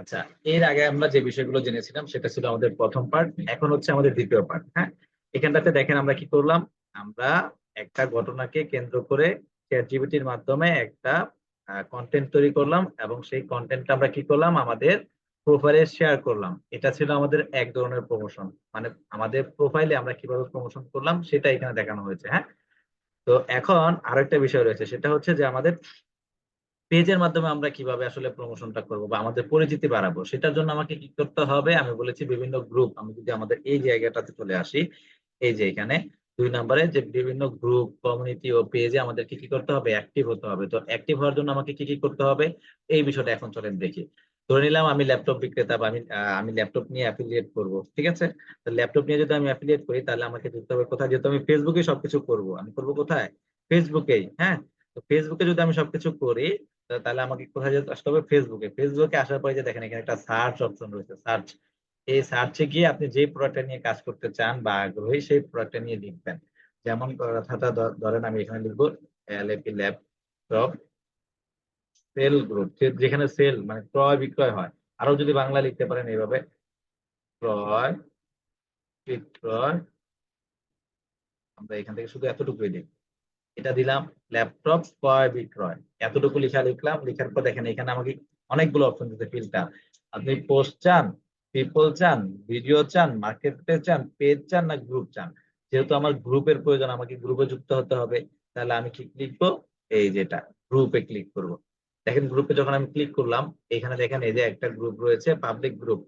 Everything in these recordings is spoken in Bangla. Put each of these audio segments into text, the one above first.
আচ্ছা এর আগে আমরা যে বিষয়গুলো জেনেছিলাম সেটা ছিল আমাদের প্রথম পার্ট এখন হচ্ছে আমাদের দ্বিতীয় পার্ট হ্যাঁ? এখানটাতে দেখেন আমরা কি করলাম? আমরা একটা ঘটনাকে কেন্দ্র করে চ্যাটজিপিটির মাধ্যমে একটা কন্টেন্ট তৈরি করলাম এবং সেই কন্টেন্টটা আমরা কি করলাম? আমাদের প্রোফাইলে শেয়ার করলাম। এটা ছিল আমাদের এক ধরনের প্রমোশন মানে আমাদের প্রোফাইলে আমরা কীভাবে প্রমোশন করলাম সেটা এখানে দেখানো হয়েছে হ্যাঁ? তো এখন আরেকটা বিষয় রয়েছে, সেটা হচ্ছে যে আমাদের পেজের মাধ্যমে আমরা কীভাবে আসলে প্রমোশনটা করব বা আমাদের পরিচিতি বাড়াবো, সেটার জন্য আমাকে কি করতে হবে? আমি বলেছি বিভিন্ন গ্রুপ আমি যদি আমাদের এই জায়গাটাতে চলে আসি, এই যে এখানে দুই নম্বরে যে বিভিন্ন গ্রুপ কমিউনিটি ও পেজে আমাদেরকে কি করতে হবে? অ্যাক্টিভ হতে হবে। তো অ্যাক্টিভ হওয়ার জন্য আমাকে কি কি করতে হবে? এই বিষয়টা এখন চলেন দেখি। ধরে নিলাম আমি ল্যাপটপ বিক্রেতা বা আমি আমি ল্যাপটপ নিয়ে অ্যাফিলিয়েট করব, ঠিক আছে? তো ল্যাপটপ নিয়ে যদি আমি অ্যাফিলিয়েট করি, তাহলে আমাকে যেতে হবে কোথায়? যেহেতু আমি ফেসবুকে সবকিছু করব, আমি করব কোথায়? ফেসবুকেই হ্যাঁ? তো ফেসবুকে যদি আমি সবকিছু করি তাহলে আমাকে কোথায় যেতে আসতে হবে? ফেসবুকে ফেসবুকে আসার পরে যে দেখেন, এখানে একটা সার্চ অপশন রয়েছে। সার্চ এই সার্চে গিয়ে আপনি যে প্রোডাক্টটা নিয়ে কাজ করতে চান বা আগ্রহী, সেই প্রোডাক্টটা নিয়ে লিখবেন। যেমন কথাটা ধরেন আমি এখানে লিখব এলএপি ল্যাপটপ সেল গ্রুপ যেখানে সেল মানে ক্রয় বিক্রয় হয়। আরও যদি বাংলা লিখতে পারেন এইভাবে। ক্রয় বিক্রয়। আমরা এখান থেকে শুধু এতটুকুই লিখব এটা দিলাম ল্যাপটপ ক্রয় বিক্রয়। এতটুকু লিখা লিখলাম, লেখার পর দেখেন এখানে আমাকে অনেকগুলো অপশন দিতে ফিল্টার আপনি পোস্ট চান পিপল চান ভিডিও চান মার্কেট প্লেস চান পেজ চান না গ্রুপ চান? যেহেতু আমার গ্রুপের প্রয়োজন, আমাকে গ্রুপে যুক্ত হতে হবে, তাহলে আমি কি লিখব? এই যেটা গ্রুপে ক্লিক করব। দেখেন গ্রুপে যখন আমি ক্লিক করলাম, এখানে দেখেন এই যে একটা গ্রুপ রয়েছে পাবলিক গ্রুপ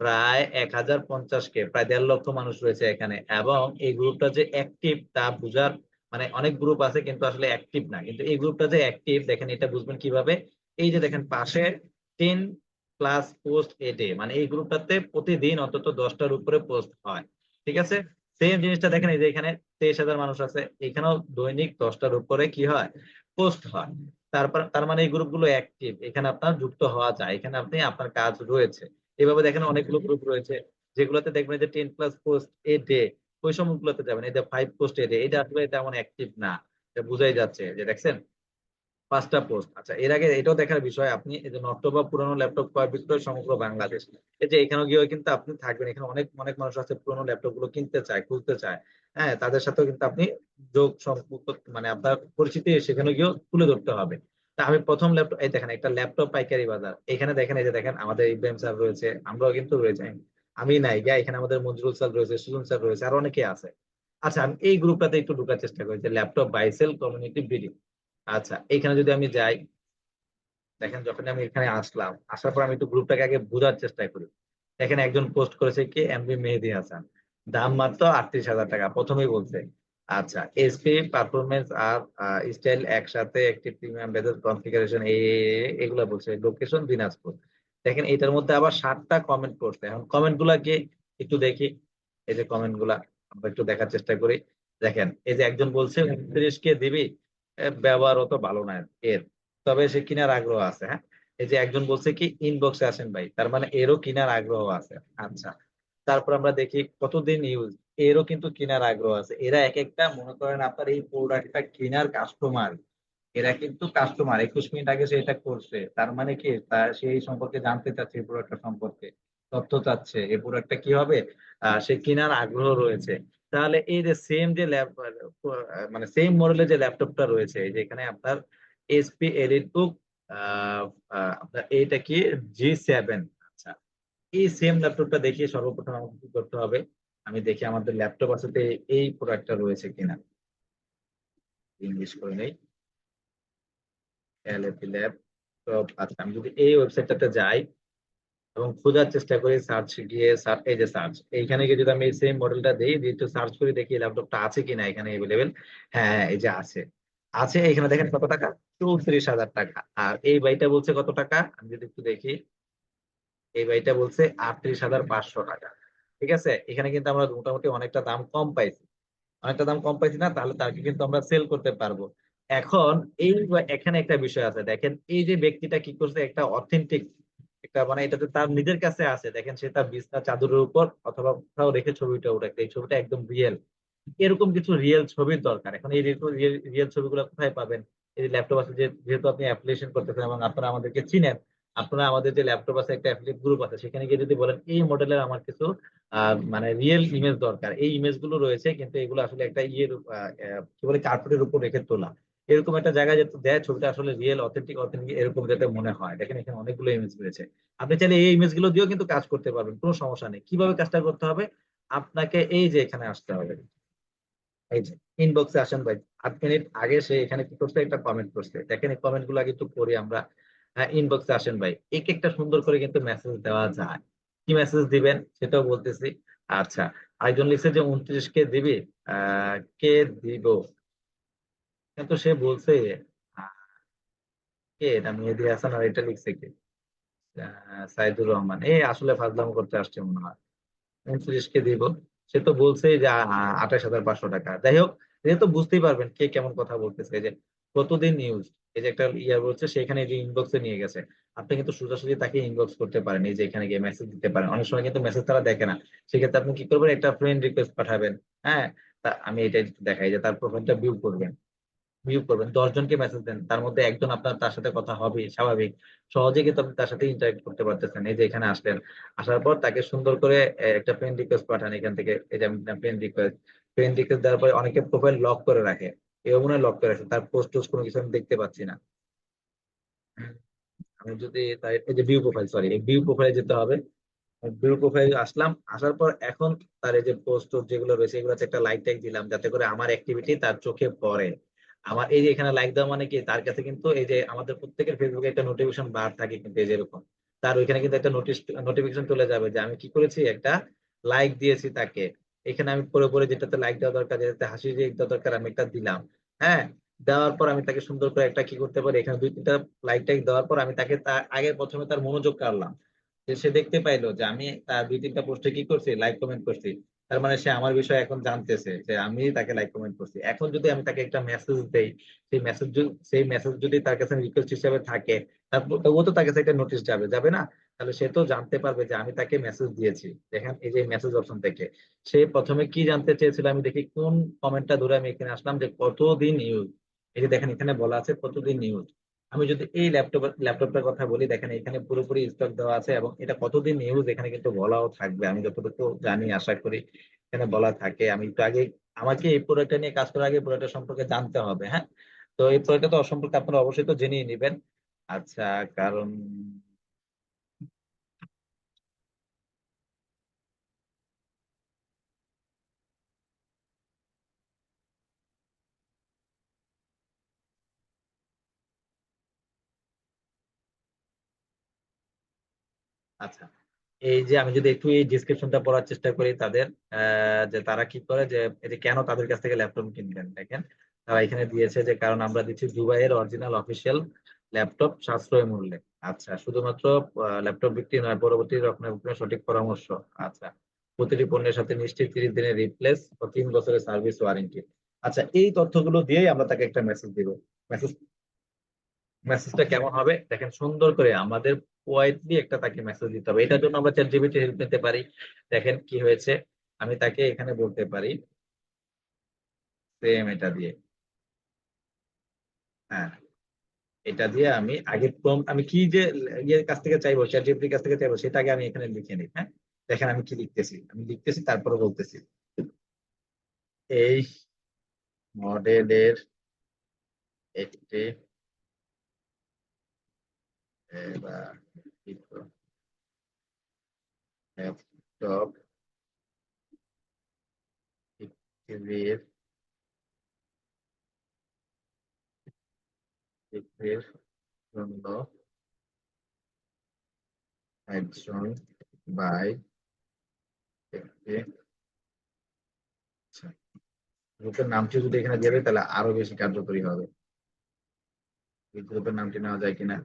প্রায় এক হাজার পঞ্চাশ কে, প্রায় দেড় লক্ষ মানুষ রয়েছে এখানে। এবং এই গ্রুপটা যে অ্যাক্টিভ তা বুঝার মানে অনেক গ্রুপ আছে কিন্তু আসলে অ্যাক্টিভ না। কিন্তু এই গ্রুপটা যে অ্যাক্টিভ দেখেন এটা বুঝবেন কীভাবে? এই যে দেখেন পাশে ten plus post a day মানে এই গ্রুপটাতে প্রতিদিন অন্তত দশটার উপরে পোস্ট হয়। ঠিক আছে? সেম জিনিসটা দেখেন, এই যে এখানে তেইশ হাজার মানুষ আছে, এখানেও দৈনিক দশটার উপরে কি হয়? পোস্ট হয়। তারপর, তার মানে এই গ্রুপগুলো অ্যাক্টিভ এখানে আপনার যুক্ত হওয়া যায়, এখানে আপনি আপনার কাজ রয়েছে। এভাবে দেখেন অনেকগুলো গ্রুপ রয়েছে, যেগুলোতে দেখবেন যে ten plus post a day ওই সময়গুলোতে যাবেন যে ফাইভ পোস্ট এ ডে এটা আসলে তেমন অ্যাক্টিভ না। এটা বুঝাই যাচ্ছে যে দেখছেন, পাঁচটা পোস্ট আচ্ছা এর আগে এটাও দেখার বিষয়, আপনি এই যে নষ্ট বা পুরোনো ল্যাপটপ ক্রয় বিক্রয় সমগ্র বাংলাদেশ। এই যে এখানে গিয়েও কিন্তু আপনি থাকবেন। এখানে অনেক অনেক মানুষ আছে পুরোনো ল্যাপটপগুলো কিনতে চায়, খুলতে চায়। হ্যাঁ তাদের সাথেও কিন্তু আপনি যোগ সম্পর্ক মানে আপনার পরিচিতি সেখানে গিয়েও তুলে ধরতে হবে। তা আমি প্রথম ল্যাপটপ এই দেখেন একটা ল্যাপটপ পাইকারি বাজার। এখানে দেখেন, এই যে দেখেন, আমাদের ইব্রাহিম স্যার রয়েছে, আমরাও কিন্তু রয়েছে। আমি নাই গা এখানে আমাদের মঞ্জুরুল স্যার রয়েছে, সুজন স্যার রয়েছে, আর অনেকে আছে। আচ্ছা আমি এই গ্রুপটাতে একটু ঢোকার চেষ্টা করি, যে ল্যাপটপ বাইসেল কমিউনিটি বিডি আচ্ছা এখানে যদি আমি যাই, দেখেন যখন আমি এখানে আসলাম, আসার পর আমি একটু গ্রুপটাকে আগে বোঝার চেষ্টা করি। এখানে একজন পোস্ট করেছে কি এমবি মেহেদি হাসান। দাম মাত্র আটত্রিশ হাজার টাকা, প্রথমেই বলছে। আচ্ছা এসপি পারফরমেন্স আর স্টাইল একসাথে একটি প্রিমিয়াম বেজের কনফিগারেশন এগুলো বলছে। লোকেশন দিনাজপুর। দেখেন এটার মধ্যে আবার ষাটটা কমেন্ট করছে এখন কমেন্টগুলা কি একটু দেখি। এই যে কমেন্টগুলা আমরা একটু দেখার চেষ্টা করি। দেখেন এই যে একজন বলছে উনত্রিশ কে দিবি? ব্যবহার অত ভালো না এর। তবে সে কিনার আগ্রহ আছে হ্যাঁ? এই যে একজন বলছে কি ইনবক্সে আসেন ভাই। তার মানে এরও কিনার আগ্রহ আছে। আচ্ছা তারপর আমরা দেখি কতদিন ইউজ এরও কিন্তু কেনার আগ্রহ আছে। এরা এক একটা মনে করেন আপনার এই প্রোডাক্টটা কেনার কাস্টমার এরা কিন্তু কাস্টমার একুশ মিনিট আগে সে এটা করছে। তার মানে কি? তার সেই সম্পর্কে জানতে চাচ্ছে, এই প্রোডাক্টটা সম্পর্কে। তথ্য চাচ্ছে, এই প্রোডাক্টটা কি হবে? সে কেনার আগ্রহ রয়েছে। তাহলে এই যে সেম যে ল্যাপ মানে সেম মডেলের যে ল্যাপটপটা রয়েছে, এই যে এখানে আপনার এসপি এলিট বুক আপনার এইটা কি? জি সেভেন আচ্ছা এই সেম ল্যাপটপটা দেখিয়ে সর্বপ্রথম আমাকে কি করতে হবে? আমি দেখি আমাদের ল্যাপটপ আছে এই প্রোডাক্টটা রয়েছে কিনা। ইংলিশ করে নেই। এলএপি ল্যাপটপ আচ্ছা আমি যদি এই ওয়েবসাইটটাতে যাই এবং খোঁজার চেষ্টা করি সার্চ গিয়ে এই যে সার্চ এইখানে গিয়ে যদি আমি সেম মডেলটা দিই দিয়ে একটু সার্চ করে দেখি ল্যাপটপটা আছে কিনা এখানে অ্যাভেলেবেল হ্যাঁ হ্যাঁ, এই যে আছে। আছে এখানে দেখেন কত টাকা? চৌত্রিশ হাজার টাকা। আর এই বাইটা বলছে কত টাকা? আমি যদি একটু দেখি এই বাইটা বলছে আটত্রিশ হাজার পাঁচশো টাকা। ঠিক আছে? এখানে কিন্তু আমরা মোটামুটি অনেকটা দাম কম পাইছি। অনেকটা দাম কম পাইছি না তাহলে তাকে কিন্তু আমরা সেল করতে পারব। এখন এই এখানে একটা বিষয় আছে। দেখেন, এই যে ব্যক্তিটা কি করছে, একটা অথেন্টিক একটা মানে এটাতে তার নিজের কাছে আছে, দেখেন সে তার বিছনা চাদরের উপর অথবা কোথাও রেখে ছবিটা উঠাচ্ছে এই ছবিটা একদম রিয়েল এরকম কিছু রিয়েল ছবির দরকার। এখন এই রিয়েল ছবিগুলো কোথায় পাবেন? এই ল্যাপটপ আছে যেহেতু আপনি অ্যাপ্লিকেশন করতেছেন এবং আপনারা আমাদেরকে চিনেন, আপনারা আমাদের যে ল্যাপটপ আছে, একটা অ্যাফিলিয়েট গ্রুপ আছে, সেখানে গিয়ে যদি বলেন, এই মডেলের আমার কিছু মানে রিয়েল ইমেজ দরকার। এই ইমেজগুলো রয়েছে, কিন্তু এগুলো আসলে একটা ইয়ের কি বলে কার্পেটের উপর রেখে তোলা। এরকম একটা জায়গায় যাতে দেয়, ছবিটা আসলে রিয়েল অথেন্টিক অথেন্টিক এরকম যাতে মনে হয়। দেখেন এখানে অনেকগুলো ইমেজ রয়েছে। আপনি চাইলে এই ইমেজগুলো দিয়েও কিন্তু কাজ করতে পারবেন, কোনো সমস্যা নেই। কীভাবে কাজটা করতে হবে? আপনাকে এই যে এখানে আসতে হবে। এই যে ইনবক্সে আসেন ভাই। আট মিনিট আগে সে এখানে কি করছে? একটা কমেন্ট করছে। দেখেন এই কমেন্টগুলো আগে একটু পড়ি আমরা। হ্যাঁ ইনবক্সে আসেন ভাই। এক একটা সুন্দর করে কিন্তু মেসেজ দেওয়া যায়। কি মেসেজ দিবেন? সেটাও বলতেছি। আচ্ছা আরেকজন লিখছে যে, উনত্রিশ কে দিবি? আহ, কে দিব? কিন্তু সে বলছে কে এটা মেহেদি হাসান আর এটা লিখছে কে? সাইদুর রহমান। এই আসলে ফাজলাম করতে আসছে মনে হয়। উনত্রিশ কে দিব। সে তো বলছে যে আঠাশ হাজার পাঁচশো টাকা। যাই হোক তো বুঝতেই পারবেন কে কেমন কথা বলতেছে। যে প্রতিদিন নিউজ এই যে একটা ইয়া বলছে সেখানে যে ইনবক্সে নিয়ে গেছে। আপনি কিন্তু সোজাসুজি তাকে ইনবক্স করতে পারেন, এই যে এখানে গিয়ে মেসেজ দিতে পারেন। অনেক সময় কিন্তু মেসেজ তারা দেখে না। সেক্ষেত্রে আপনি কি করবেন? একটা ফ্রেন্ড রিকোয়েস্ট পাঠাবেন। হ্যাঁ আমি এটা দেখাই যে তার প্রোফাইলটা ভিউ করবেন। ভিউ করবেন, দশ জনকে মেসেজ দেন, তার মধ্যে একজন আপনার তার সাথে কথা হবে, স্বাভাবিক। সহজে কিন্তু আপনি তার সাথে ইন্টারেক্ট করতে পারতেছেন। এই যে এখানে আসলেন, আসার পর তাকে সুন্দর করে একটা ফ্রেন্ড রিকোয়েস্ট পাঠান এখান থেকে। এই যে ফ্রেন্ড রিকোয়েস্ট ফ্রেন্ড রিকোয়েস্ট দেওয়ার পরে অনেকে প্রোফাইল লক করে রাখে। এও মনে লক করে রাখে, তার পোস্ট টোস্ট কোনো কিছু আমি দেখতে পাচ্ছি না। আমি যদি এই যে ভিউ প্রোফাইল সরি এই ভিউ প্রোফাইলে যেতে হবে। ভিউ প্রোফাইল আসলাম, আসার পর এখন তার এই যে পোস্ট যেগুলো রয়েছে, এগুলোতে একটা লাইক টাইক দিলাম, যাতে করে আমার অ্যাক্টিভিটি তার চোখে পড়ে। আমার এই যে এখানে লাইক দেওয়া মানে কি? তার কাছে কিন্তু এই যে আমাদের প্রত্যেকের ফেসবুকে একটা নোটিফিকেশন বার থাকে কিন্তু এই যে এরকম। তার ওইখানে কিন্তু একটা নোটিস নোটিফিকেশন চলে যাবে যে আমি কি করেছি? একটা লাইক দিয়েছি তাকে। এখানে আমি পরে পরে যেটাতে লাইক দেওয়া দরকার, যেটাতে হাসি দেওয়া দরকার আমি একটা দিলাম। হ্যাঁ? দেওয়ার পর আমি তাকে সুন্দর করে একটা কি করতে পারি? এখানে দুই তিনটা লাইক টাইক দেওয়ার পর আমি তাকে তার, আগে প্রথমে তার মনোযোগ কাড়লাম। যে সে দেখতে পাইলো যে আমি তার দুই তিনটা পোস্টে কি করছি? লাইক কমেন্ট করছি। তার মানে সে আমার বিষয়ে এখন জানতেছে যে আমি তাকে লাইক কমেন্ট করছি। এখন যদি আমি তাকে একটা মেসেজ দেই, সেই মেসেজ সেই মেসেজ যদি তার কাছে রিকোয়েস্ট হিসেবে থাকে ও তো তার কাছে একটা নোটিশ যাবে। যাবে না? তাহলে সে তো জানতে পারবে যে আমি তাকে মেসেজ দিয়েছি। দেখেন এই যে মেসেজ অপশন থেকে। সে প্রথমে কি জানতে চেয়েছিল আমি দেখি কোন কমেন্টটা ধরে আমি এখানে আসলাম যে কতদিন ইউজ এই যে দেখেন এখানে বলা আছে কতদিন ইউজ আমি যদি এই ল্যাপটপ ল্যাপটপটার কথা বলি, দেখেন এখানে পুরোপুরি স্টক দেওয়া আছে এবং এটা কতদিন ইউজ এখানে কিন্তু বলাও থাকবে। আমি যতটুকু জানি, আশা করি এখানে বলা থাকে। আমি একটু আগে আমাকে এই প্রোডাক্টটা নিয়ে কাজ করার আগে প্রোডাক্টটা সম্পর্কে জানতে হবে হ্যাঁ? তো এই প্রোডাক্টটা তো সম্পর্কে আপনারা অবশ্যই তো জেনেই নেবেন। আচ্ছা কারণ আচ্ছা। এই যে আমি যদি একটু এই ডিসক্রিপশনটা পড়ার চেষ্টা করি তাদের যে তারা কি করে, যে যে কেন তাদের কাছ থেকে ল্যাপটপ কিনবেন দেখেন। তারা এখানে দিয়েছে যে কারণ আমরা দিচ্ছি দুবাইয়ের অরিজিনাল অফিসিয়াল ল্যাপটপ সাশ্রয় মূল্যে। আচ্ছা শুধুমাত্র ল্যাপটপ বিক্রি নয়, পরবর্তী রক্ষণাবেক্ষণের সঠিক পরামর্শ। আচ্ছা প্রতিটি পণ্যের সাথে নিশ্চিত তিরিশ দিনের রিপ্লেস ও তিন বছরের সার্ভিস ওয়ারেন্টি আচ্ছা এই তথ্যগুলো দিয়েই আমরা তাকে একটা মেসেজ দিব। মেসেজ মেসেজটা কেমন হবে? দেখেন, সুন্দর করে আমাদের পোয়াইটলি একটা তাকে মেসেজ দিতে হবে। এটার জন্য আমরা চ্যাট হেল্প নিতে পারি। দেখেন কি হয়েছে। আমি তাকে এখানে বলতে পারি। সেম এটা দিয়ে। হ্যাঁ এটা দিয়ে আমি আগে prompt, আমি কি যে ইয়ের কাছ থেকে চাইব চ্যাট জিপিটির কাছ থেকে চাইব, সেটা আগে আমি এখানে লিখে নিই হ্যাঁ? দেখেন, আমি কি লিখতেছি? আমি লিখতেছি, তারপরে বলতেছি। এই মডেলের একটি ল্যাপটপ বিক্রির বিক্রির জন্য একজন বাই গ্রুপের নামটি যদি এখানে দেবে, তাহলে আরও বেশি কার্যকরী হবে। এই গ্রুপের নামটি নেওয়া যায় কিনা?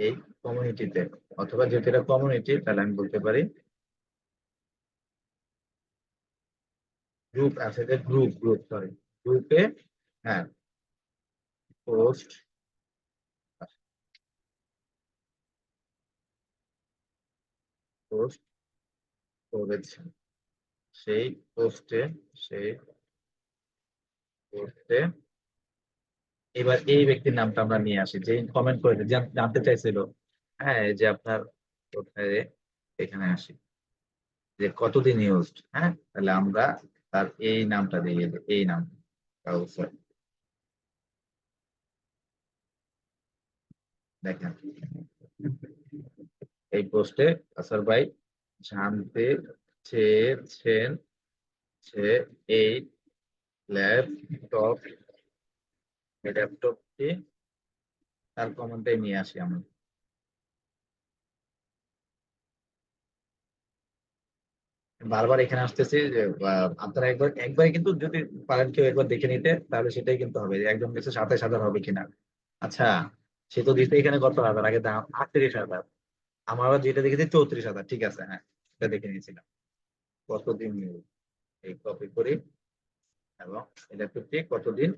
এই কমিউনিটিতে অথবা যেহেতু এটা কমিউনিটি তাহলে আমি বলতে পারি গ্রুপ আছে যে গ্রুপ গ্রুপ সরি গ্রুপে হ্যাঁ পোস্ট পোস্ট করেছে। সেই পোস্টে সেই করতে এবার এই ব্যক্তির নামটা আমরা নিয়ে আসি, যে কমেন্ট করে জান- জানতে চাইছিল। হ্যাঁ যে আপনার এখানে আসি। যে কতদিন ইউজড হ্যাঁ তাহলে আমরা তার এই নামটা দিয়ে এই নাম। দেখেন। এই পোস্টে আসার ভাই জানতে চেয়েছেন যে এই ল্যাপটপ এই ল্যাপটপটি তার কমেন্টে নিয়ে আসি আমরা। বারবার এখানে আসতেছি যে আপনারা একবার একবার কিন্তু যদি পারেন কেউ একবার দেখে নিতে, তাহলে সেটাই কিন্তু হবে একজন গেছে সাতাইশ হাজার হবে কিনা। আচ্ছা সে তো দিতে এখানে কত হাজার? আগে দাম, আটত্রিশ হাজার। আমার যেটা দেখেছি চৌত্রিশ হাজার, ঠিক আছে হ্যাঁ এটা দেখে নিয়েছিলাম। কতদিন? এই কপি করি? এবং ইলেকট্রিকটি কতদিন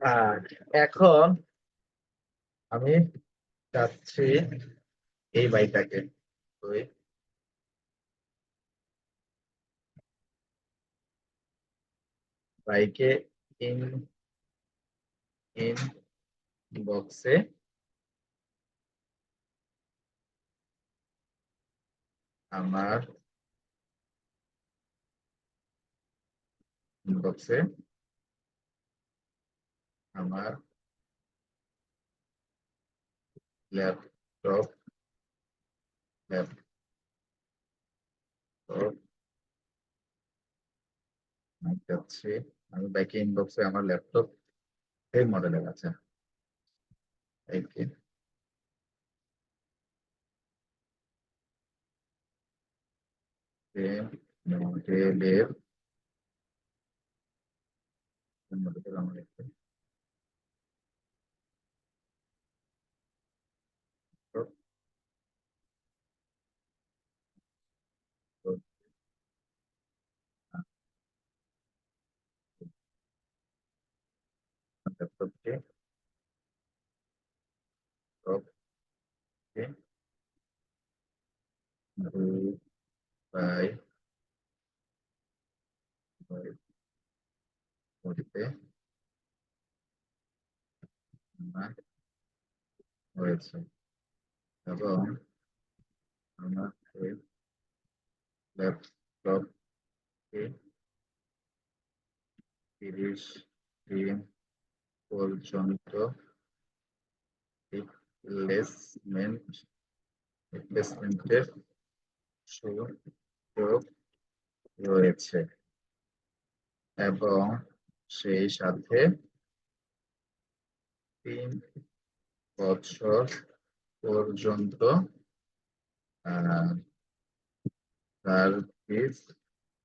আর এখন আমি চাচ্ছি এই বাইকে ইন ইন বক্সে আমার বক্সে আমার ল্যাপটপ ল্যাপটপ চাচ্ছি আমি ব্যাকে ইনবক্সে আমার ল্যাপটপ এই মডেলের আছে এই কি এই মডেলের কোন মডেলের আমার একটু ল্যাপটপটি ল্যাপটপটি দুই বাই দুই করতে আমার হয়েছে এবং আমার এই ল্যাপটপটি তিরিশ দিন পর্যন্ত রিপ্লেসমেন্ট রিপ্লেসমেন্টের সুযোগ রয়েছে এবং সেই সাথে তিন বছর পর্যন্ত সার্ভিস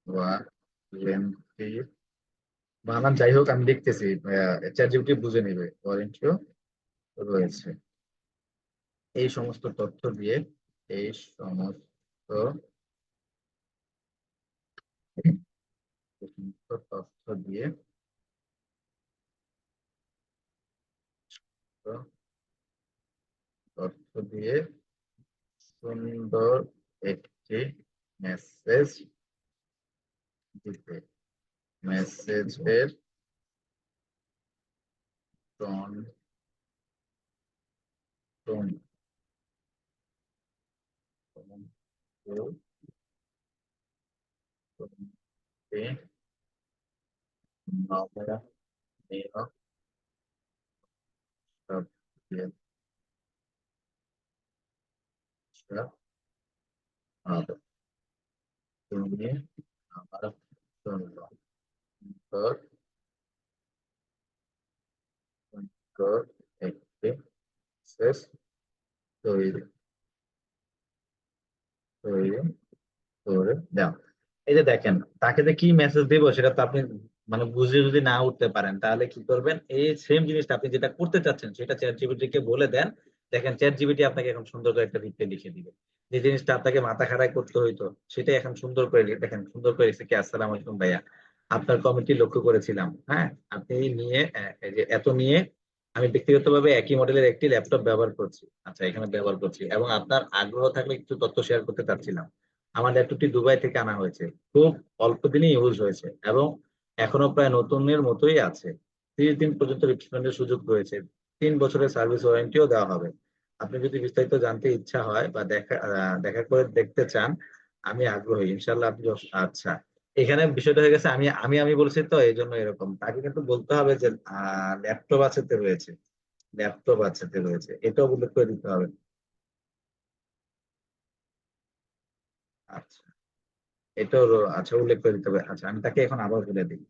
ওয়ারেন্টি বানান যাই হোক, আমি দেখতেছি চ্যাট জিপিটি বুঝে নেবে ওয়ারেন্টিও রয়েছে। এই সমস্ত তথ্য দিয়ে এই সমস্ত তথ্য দিয়ে তথ্য দিয়ে সুন্দর একটি মেসেজ দিতে মেসেজের টোন টোন তুমি আমার জন্য সুন্দর সুন্দর একটি শেষ তৈরি তৈরি করে দাও এই যে দেখেন, তাকে যে কি মেসেজ দেব সেটা তো আপনি মানে বুঝে যদি না উঠতে পারেন, তাহলে কি করবেন? এই সেম জিনিসটা আপনি যেটা করতে চাচ্ছেন, সেটা চ্যাট জিবিটি কে বলে দেন। দেখেন চ্যাট জিবিটি আপনাকে এখন সুন্দর করে একটা রিপ্লাই লিখে দিবে। যে জিনিসটা আপনাকে মাথা খারাপ করতে হইতো, সেটাই এখন সুন্দর করে দেখেন সুন্দর করে লিখছে কি? আসসালামু আলাইকুম ভাইয়া। আপনার কমিটি লক্ষ্য করেছিলাম হ্যাঁ? আপনি নিয়ে এত নিয়ে, আমি ব্যক্তিগতভাবে একই মডেলের একটি ল্যাপটপ ব্যবহার করছি। আচ্ছা এখানে ব্যবহার করছি এবং আপনার আগ্রহ থাকলে একটু তথ্য শেয়ার করতে চাচ্ছিলাম। আমার ল্যাপটপটি দুবাই থেকে আনা হয়েছে। খুব অল্প দিনই ইউজ হয়েছে এবং এখনও প্রায় নতুনের মতোই আছে। ত্রিশ দিন পর্যন্ত রিপ্লেসমেন্টের সুযোগ রয়েছে। তিন বছরের সার্ভিস ওয়ারেন্টিও দেওয়া হবে। আপনি যদি বিস্তারিত জানতে ইচ্ছা হয় বা দেখা দেখা করে দেখতে চান, আমি আগ্রহী। ইনশাল্লাহ আপনি আচ্ছা। এখানে বিষয়টা হয়ে গেছে, আমি আমি আমি বলছি তো এই জন্য এরকম। তাকে কিন্তু বলতে হবে যে ল্যাপটপ আছে তে রয়েছে। ল্যাপটপ আছে তে রয়েছে। এটাও উল্লেখ করে দিতে হবে। আচ্ছা। এটাও র- আচ্ছা উল্লেখ করে দিতে হবে। আচ্ছা আমি তাকে এখন আবার বলে দিই।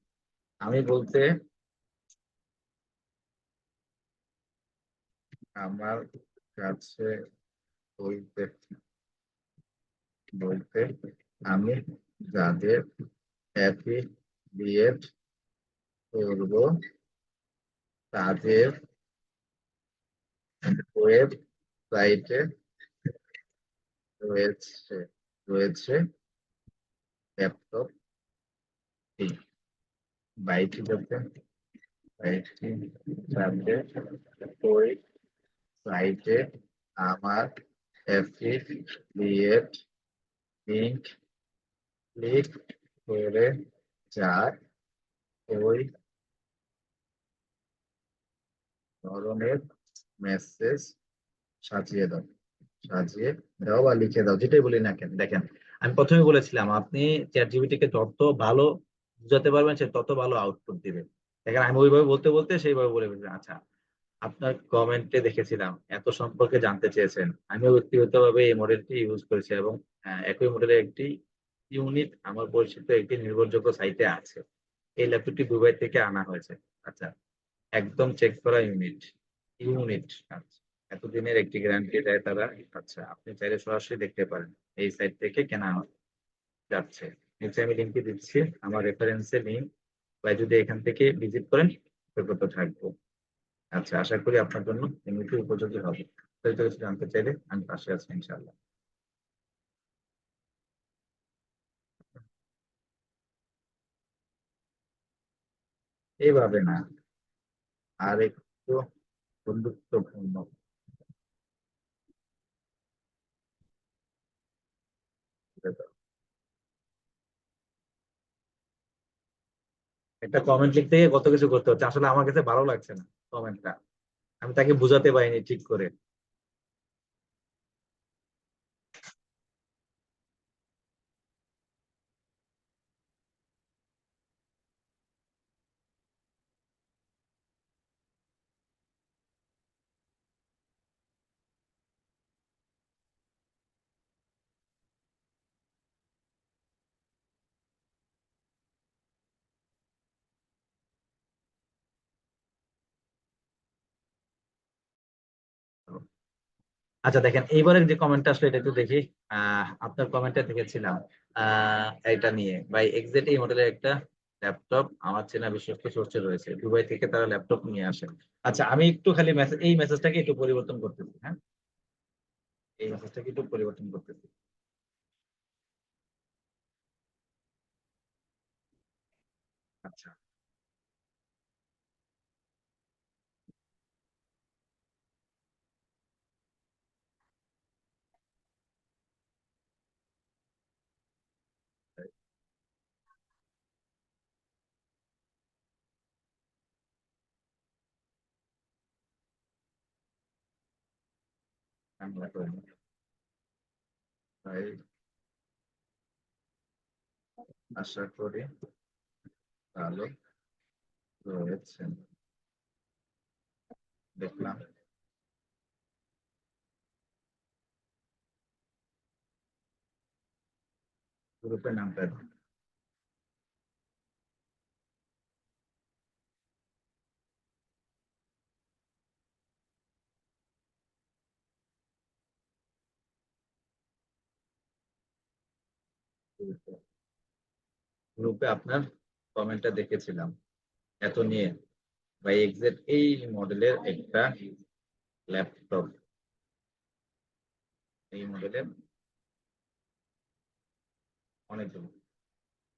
আমি বলতে আমার কাছে বলতে বলতে আমি যাদের অ্যাফিলিয়েট করব, তাদের ওয়েবসাইটে রয়েছে রয়েছে ল্যাপটপ বাইটি যাতে বাইটি যাতে ওই সাইটে আমার অ্যাফিলিয়েট লিংক ক্লিক করে যার ওই ধরনের মেসেজ সাজিয়ে দাও সাজিয়ে দাও বা লিখে দাও, যেটাই বলি না কেন, দেখেন। আমি প্রথমে বলেছিলাম, আপনি চ্যাট জিবিটিকে যত ভালো বুঝাতে পারবেন, সে তত ভালো আউটপুট দিবে। দেখেন, আমি ওইভাবে বলতে বলতে সেইভাবে বলে ফেলছি। আচ্ছা আপনার কমেন্টে দেখেছিলাম, এত সম্পর্কে জানতে চেয়েছেন। আমিও ব্যক্তিগতভাবে এই মডেলটি ইউজ করেছি এবং একই মডেলের একটি ইউনিট আমার পরিচিত একটি নির্ভরযোগ্য সাইটে আছে। এই ল্যাপটপটি দুবাই থেকে আনা হয়েছে। আচ্ছা একদম চেক করা ইউনিট ইউনিট আচ্ছা। এতদিনের একটি গ্যারান্টি দেয় তারা আচ্ছা আপনি চাইলে সরাসরি দেখতে পারেন। এই সাইট থেকে কেনা যাচ্ছে। নিচে আমি লিঙ্কটি দিচ্ছি। আমার রেফারেন্সে লিঙ্ক বা যদি এখান থেকে ভিজিট করেন উপকৃত থাকব। আচ্ছা আশা করি আপনার জন্য এমনিতে উপযোগী হবে। কিছু জানতে চাইলে আমি পাশে আছি, ইনশাআল্লাহ। এইভাবে না। আর একটু বন্ধুত্বপূর্ণ। একটা কমেন্ট লিখতে গিয়ে কত কিছু করতে হচ্ছে। আসলে আমার কাছে ভালো লাগছে না কমেন্টটা আমি তাকে বুঝাতে পারিনি ঠিক করে। আচ্ছা দেখেন, এইবারের যে কমেন্টটা আসলে, এটা একটু দেখি। আপনার কমেন্টটা দেখেছিলাম। এটা নিয়ে। ভাই এক্সাক্ট এই মডেলের একটা ল্যাপটপ আমার চেনা বিশ্বস্ত সোর্সে রয়েছে। দুবাই থেকে তারা ল্যাপটপ নিয়ে আসে। আচ্ছা আমি একটু খালি মেসেজ এই মেসেজটাকে একটু পরিবর্তন করতেছি হ্যাঁ? এই মেসেজটাকে একটু পরিবর্তন করতেছি। আচ্ছা। আশা করি ভালো রয়েছেন দেখলাম গ্রুপের নামটা গ্রুপে আপনার কমেন্টটা দেখেছিলাম। এত নিয়ে বা এক্সাক্ট এই মডেলের একটা ল্যাপটপ এই মডেলের অনেকগুলো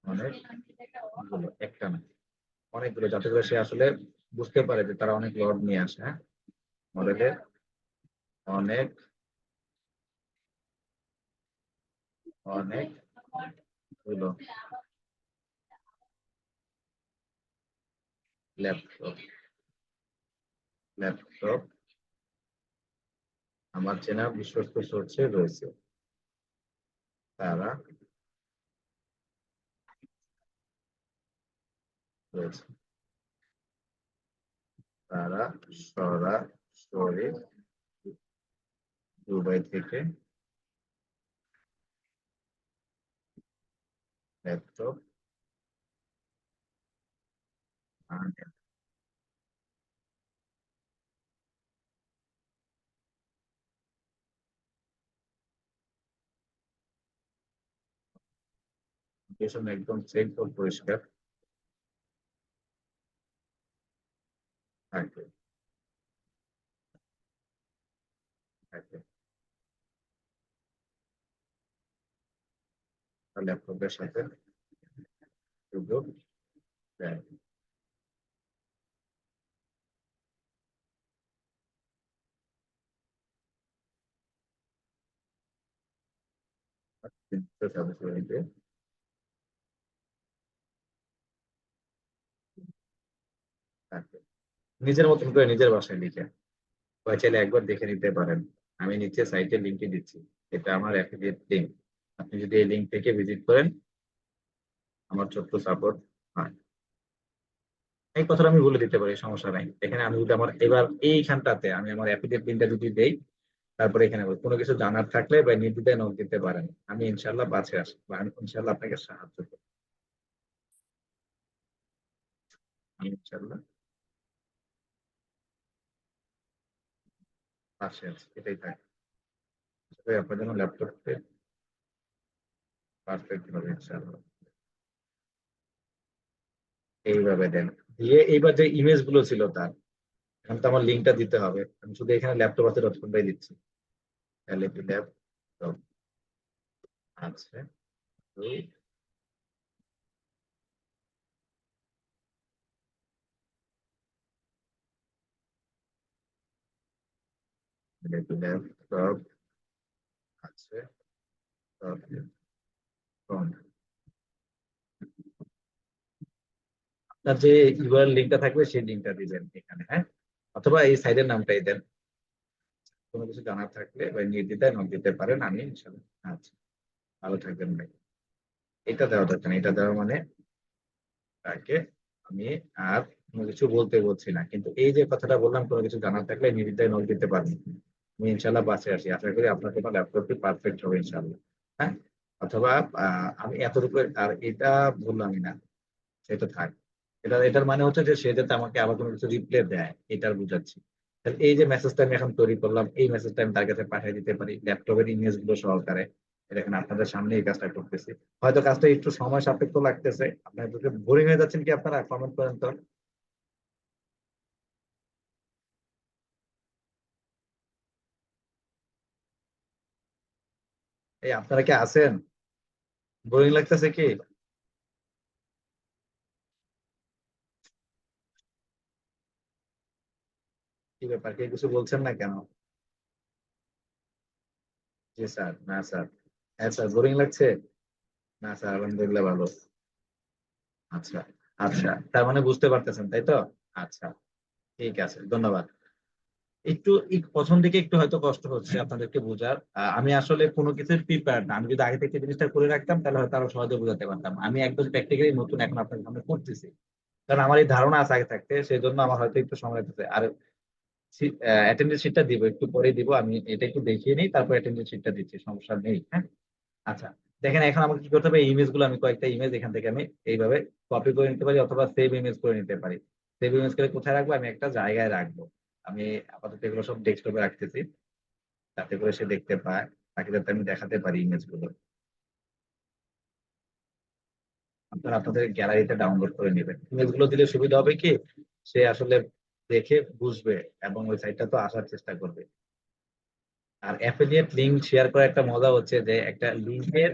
অনেকগুলো একটা না অনেকগুলো, যাতে করে সে আসলে বুঝতে পারে যে তারা অনেক লড নিয়ে আসে হ্যাঁ? মডেলের অনেক অনেক হলো ল্যাপটপ ল্যাপটপ আমার চেনা বিশ্বস্ত রয়েছে। তারা রয়েছে। তারা সরাসরি দুবাই থেকে ল্যাপটপ আনে লোকেশন একদম চেক ও পরিষ্কার থাকে থাকে ল্যাপটপের সাথে সুযোগ দেয় নিজের মতন করে নিজের বাসায় লিখে। বা চাইলে একবার দেখে নিতে পারেন। আমি নিচে সাইটের লিঙ্কটি দিচ্ছি। এটা আমার অ্যাফিলিয়েট লিঙ্ক আপনি যদি এই লিঙ্ক থেকে ভিজিট করেন, আমার ছোট্ট সাপোর্ট হয়। এই কথাটা আমি বলে দিতে পারি, সমস্যা নাই। এখানে আমি যদি আমার এবার এইখানটাতে আমি আমার অ্যাফিলিয়েট লিঙ্কটা যদি দেই, তারপরে এখানে কোনো কিছু জানার থাকলে বা নির্দ্বিধায় নোট দিতে পারেন। আমি ইনশাল্লাহ বাছে আসব বা আমি ইনশাল্লাহ আপনাকে সাহায্য করব। ইনশাল্লাহ পাশে আছে, এটাই থাকে। আপনার জন্য ল্যাপটপে পারফেক্ট হবে। এইভাবে এইবার যে ইমেজগুলো ছিল তার তো আমার লিঙ্কটা দিতে হবে। আমি শুধু এখানে ল্যাপটপ আছে দিচ্ছি। এলএপি ল্যাপটপ ল্যাপটপ আছে। আপনার যে ইউআরএল লিঙ্কটা থাকবে, সেই লিঙ্কটা দিবেন এখানে হ্যাঁ? অথবা এই সাইডের নামটাই দেন। কোনো কিছু জানার থাকলে বা নির্দ্বিধায় নোট দিতে পারেন, আমি আচ্ছা ভালো থাকবেন ভাই। এটা দেওয়া দরকার। এটা দেওয়া মানে তাকে আমি আর কোনো কিছু বলতে বলছি না। কিন্তু এই যে কথাটা বললাম, কোনো কিছু জানার থাকলে নির্দ্বিধায় নোট দিতে পারেন। আমি ইনশাল্লাহ বাসে আসি আশা করি আপনার তোমার ল্যাপটপটি পারফেক্ট হবে ইনশাল্লাহ হ্যাঁ? অথবা আমি এতটুকু, আর এটা বললামই না। সেটা থাক। এটা, এটার মানে হচ্ছে যে, সে যাতে আমাকে আবার কোনো কিছু রিপ্লে দেয়, এটার বুঝাচ্ছি। এই যে মেসেজটা আমি এখন তৈরি করলাম, এই মেসেজটা আমি তার কাছে পাঠিয়ে দিতে পারি ল্যাপটপের ইমেজগুলো সহকারে এটা এখন আপনাদের সামনে এই কাজটা করতেছি। হয়তো কাজটা একটু সময় সাপেক্ষ লাগতেছে। আপনার বোরিং হয়ে যাচ্ছেন কি আপনারা? কমেন্ট করেন তো। এই আপনারা কি আছেন? বোরিং লাগতেছে কি? ব্যাপার? কে কিছু বলছেন না কেন? জি স্যার, না স্যার। হ্যাঁ স্যার বোরিং লাগছে? না স্যার, আলহামদুলিল্লাহ ভালো। আচ্ছা আচ্ছা। তার মানে বুঝতে পারতেছেন, তাই তো? আচ্ছা ঠিক আছে, ধন্যবাদ। একটু, এক- প্রথম দিকে একটু হয়তো কষ্ট হচ্ছে আপনাদেরকে বোঝার। আমি আসলে কোনো কিছুর প্রিপেয়ার না। আমি যদি আগে থেকে জিনিসটা করে রাখতাম, তাহলে হয়তো আরও সহজে বোঝাতে পারতাম। আমি একদম প্র্যাকটিক্যালি নতুন এখন আপনাদের সামনে করতেছি। কারণ আমার এই ধারণা আছে আগে থাকতে সেই জন্য আমার হয়তো একটু সময় লাগতেছে। আর অ্যাটেন্ডেন্স শিটটা দিব, একটু পরে দিব। আমি এটা একটু দেখিয়ে নিই, তারপর অ্যাটেন্ডেন্স শিটটা দিচ্ছি, সমস্যা নেই হ্যাঁ? আচ্ছা দেখেন এখন আমাকে কি করতে হবে? ইমেজগুলো আমি কয়েকটা ইমেজ এখান থেকে আমি এইভাবে কপি করে নিতে পারি, অথবা সেভ ইমেজ করে নিতে পারি। সেভ ইমেজ করে কোথায় রাখব? আমি একটা জায়গায় রাখব। আমি আপাতত এগুলো সব ডেস্কটপে রাখতেছি। যাতে করে সে দেখতে পায়। তাকে যাতে আমি দেখাতে পারি ইমেজগুলো। আপনারা আপনাদের গ্যালারিতে ডাউনলোড করে নেবেন। ইমেজগুলো দিলে সুবিধা হবে কি? সে আসলে দেখে বুঝবে এবং ওই সাইটটা তো আসার চেষ্টা করবে। আর অ্যাফিলিয়েট লিংক শেয়ার করার একটা মজা হচ্ছে যে একটা লিংকের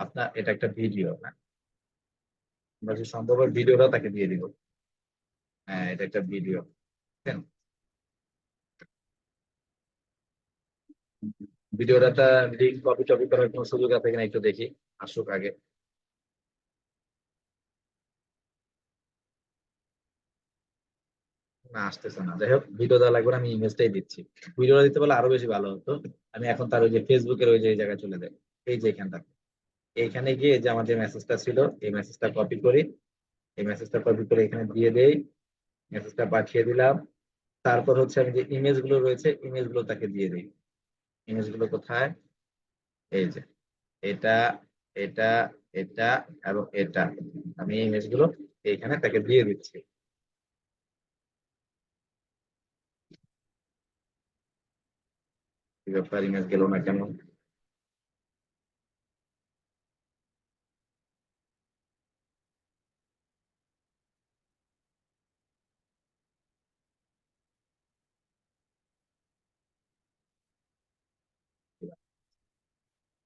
আপনার এটা একটা ভিডিও না আমরা সম্ভব ভিডিওটাও তাকে দিয়ে দিব। হ্যাঁ এটা একটা ভিডিও ভিডিওটা লিঙ্ক কপি টপি করার কোনো সুযোগ আছে কিনা একটু দেখি, আসুক আগে। না, আসতেছে না। যাই হোক ভিডিও দেওয়া লাগবে আমি ইমেজটাই দিচ্ছি। ভিডিওটা দিতে পারলে আরও বেশি ভালো হতো। আমি এখন তার ওই যে ফেসবুকের ওই যে জায়গায় চলে যাই। এই যে এখানটা। এইখানে গিয়ে যে আমার যে মেসেজটা ছিল, এই মেসেজটা কপি করি। এই মেসেজটা কপি করে এখানে দিয়ে দেই। মেসেজটা পাঠিয়ে দিলাম। তারপর হচ্ছে আমি যে ইমেজগুলো রয়েছে ইমেজগুলো তাকে দিয়ে দিই। ইমেজগুলো কোথায়? এই যে, এটা এটা এটা এবং এটা। আমি ইমেজগুলো এইখানে তাকে দিয়ে দিচ্ছি। ব্যাপার ইমেজ গেল না কেন?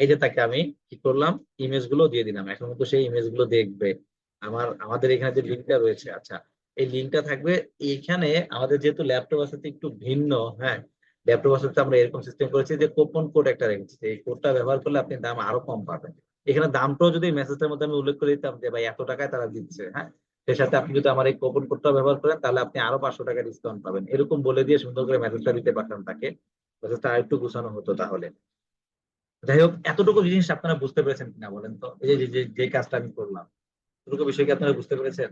এই যে তাকে আমি কি করলাম? ইমেজগুলো দিয়ে দিলাম। এখন কিন্তু সেই ইমেজগুলো দেখবে। আমার, আমাদের এখানে যে লিঙ্কটা রয়েছে আচ্ছা এই লিঙ্কটা থাকবে। এইখানে আমাদের যেহেতু ল্যাপটপ আছে একটু ভিন্ন হ্যাঁ? ল্যাপটপ আছে আমরা এরকম সিস্টেম করেছি যে কোপন কোড একটা রেখেছি। এই কোডটা ব্যবহার করলে আপনি দাম আরও কম পাবেন। এখানে দামটাও যদি মেসেজের মধ্যে আমি উল্লেখ করে দিতাম যে, ভাই, এত টাকায় তারা দিচ্ছে হ্যাঁ? সেই সাথে আপনি যদি আমার এই কোপন কোডটা ব্যবহার করেন, তাহলে আপনি আরও পাঁচশো টাকা ডিসকাউন্ট পাবেন। এরকম বলে দিয়ে সুন্দর করে মেসেজটা দিতে পারতাম তাকে। মেসেজটা আরেকটু গুছানো হতো তাহলে। যাই হোক, এতটুকু জিনিস আপনারা বুঝতে পেরেছেন কিনা বলেন তো? এই যে যে কাজটা আমি করলাম, এতটুকু বিষয় কি আপনারা বুঝতে পেরেছেন?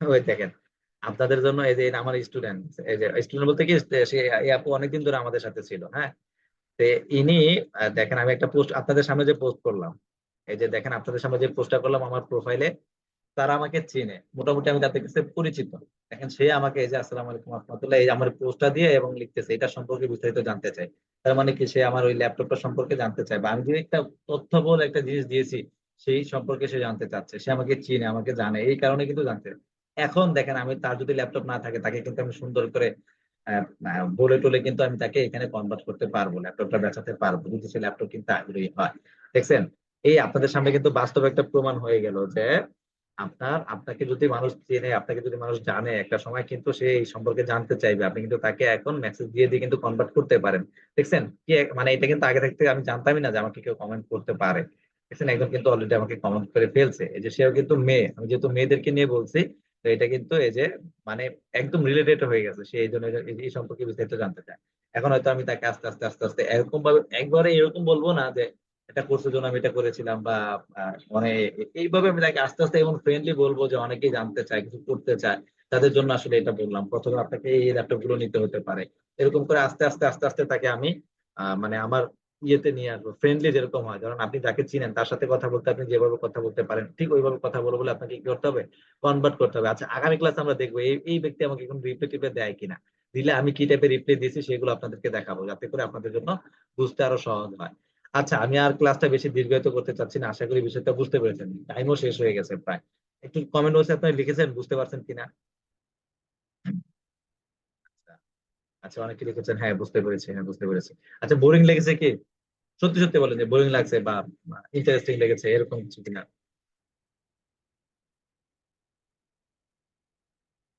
ওই দেখেন, আপনাদের জন্য এই যে আমার স্টুডেন্ট এই যে স্টুডেন্ট বলতে কি, সে আপু অনেকদিন ধরে আমাদের সাথে ছিল হ্যাঁ? ইনি দেখেন আমি একটা পোস্ট আপনাদের সামনে যে পোস্ট করলাম এই যে দেখেন, আপনাদের সামনে যে পোস্টটা করলাম আমার প্রোফাইলে তারা আমাকে চেনে। মোটামুটি আমি তাদের কাছে পরিচিত। দেখেন, সে আমাকে এই যে, আসসালাম আলাইকুম রহমতুল্লাহ এই আমার পোস্টটা দিয়ে এবং লিখতেছে, এটা সম্পর্কে বিস্তারিত জানতে চাই। তার মানে কি, সে আমার ওই ল্যাপটপটা সম্পর্কে জানতে চায় বা আমি যে একটা তথ্য বল একটা জিনিস দিয়েছি, সেই সম্পর্কে সে জানতে চাচ্ছে। সে আমাকে চিনে, আমাকে জানে, এই কারণে কিন্তু জানতে এখন দেখেন, আমি তার যদি ল্যাপটপ না থাকে, তাকে কিন্তু আমি সুন্দর করে বলে টলে কিন্তু আমি তাকে এখানে কনভার্ট করতে পারব ল্যাপটপটা বেচাতে পারব, যদি সে ল্যাপটপ কিনতে আগ্রহী হয়। দেখছেন? এই আপনাদের সামনে কিন্তু বাস্তব একটা প্রমাণ হয়ে গেল যে আপনার, আপনাকে যদি মানুষ চেনে, আপনাকে যদি মানুষ জানে, একটা সময় কিন্তু সে এই সম্পর্কে জানতে চাইবে। আপনি কিন্তু তাকে এখন মেসেজ দিয়ে দিয়ে কিন্তু কনভার্ট করতে পারেন। দেখছেন? কি মানে এটা কিন্তু আগে থাকতে আমি জানতামই না যে আমাকে কেউ কমেন্ট করতে পারে। দেখছেন? একজন কিন্তু অলরেডি আমাকে কমেন্ট করে ফেলছে। এই যে সেও কিন্তু মেয়ে। আমি যেহেতু মেয়েদেরকে নিয়ে বলছি, তো এটা কিন্তু এই যে মানে একদম রিলেটেড হয়ে গেছে। সে এই জন্য এই- সম্পর্কে বিস্তারিত জানতে চায়। এখন হয়তো আমি তাকে আস্তে আস্তে আস্তে আস্তে এরকম ভাবে একবারে এরকম বলব না যে এটা করছে জন্য আমি এটা করেছিলাম বা মানে এইভাবে আমি তাকে আস্তে আস্তে এবং ফ্রেন্ডলি বলব যে অনেকেই জানতে চায়, কিছু করতে চায়। তাদের জন্য আসলে এটা বললাম। প্রথমে আপনাকে এই ল্যাপটপগুলো নিতে হতে পারে। এরকম করে আস্তে আস্তে আস্তে আস্তে তাকে আমি মানে আমার ইয়েতে নিয়ে আসব। ফ্রেন্ডলি যেরকম হয়। কারণ আপনি যাকে চিনেন, তার সাথে কথা বলতে আপনি যেভাবে কথা বলতে পারেন, ঠিক ওইভাবে কথা বলে বলে আপনাকে কি করতে হবে? কনভার্ট করতে হবে। আচ্ছা আগামী ক্লাসে আমরা দেখব এই এই ব্যক্তি আমাকে এখন রিপ্লে টিপে দেয় কিনা? দিলে আমি কি টাইপের রিপ্লে দিয়েছি সেগুলো আপনাদেরকে দেখাবো, যাতে করে আপনাদের জন্য বুঝতে আরও সহজ হয়। আচ্ছা আমি আর ক্লাসটা বেশি দীর্ঘায়িত করতে চাচ্ছি না, আশা করি বিষয়টা বুঝতে পেরেছেন। টাইমও শেষ হয়ে গেছে প্রায়। একটু কমেন্ট বক্সে আপনি লিখেছেন, বুঝতে পারছেন কিনা? আচ্ছা আচ্ছা অনেকে লিখেছেন হ্যাঁ বুঝতে পেরেছি হ্যাঁ বুঝতে পেরেছি। আচ্ছা বোরিং লেগেছে কি? সত্যি সত্যি বলেন যে বোরিং লাগছে বা ইন্টারেস্টিং লেগেছে, এরকম কিছু কিনা?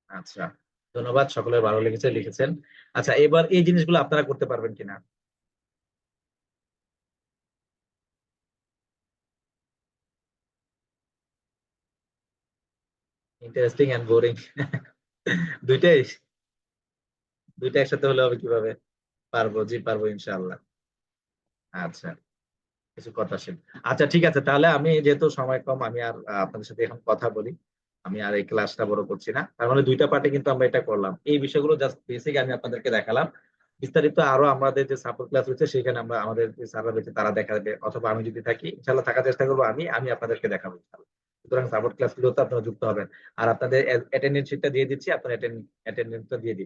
আচ্ছা ধন্যবাদ, সকলের ভালো লেগেছে, লিখেছেন। আচ্ছা এবার এই জিনিসগুলো আপনারা করতে পারবেন কিনা? ইন্টারেস্টিং এন্ড বোরিং দুইটাই, দুইটা একসাথে হলে হবে কীভাবে? পারব, জি, পারব ইনশাআল্লাহ। আচ্ছা কিছু কথা ছিল। আচ্ছা ঠিক আছে, তাহলে আমি যেহেতু সময় কম, আমি আর আপনাদের সাথে এখন কথা বলি। আমি আর এই ক্লাসটা বড় করছি না। তার মানে দুইটা পার্টে কিন্তু আমরা এটা করলাম। এই বিষয়গুলো জাস্ট বেসিক আমি আপনাদেরকে দেখালাম। বিস্তারিত আরও আমাদের যে সাপোর্ট ক্লাস রয়েছে সেখানে আমরা আমাদের যে স্যাররা রয়েছে, তারা দেখাবে। অথবা আমি যদি থাকি ইনশাল্লাহ থাকার চেষ্টা করব আমি আমি আপনাদেরকে দেখাবো ইনশাল্লাহ সুতরাং সাপোর্ট ক্লাসগুলোতে আপনারা যুক্ত হবেন। আর আপনাদের অ্যাটেন্ডেন্স শিটটা দিয়ে দিচ্ছি, আপনারা অ্যাটেন্ডেন্সটা দিয়ে দিবেন।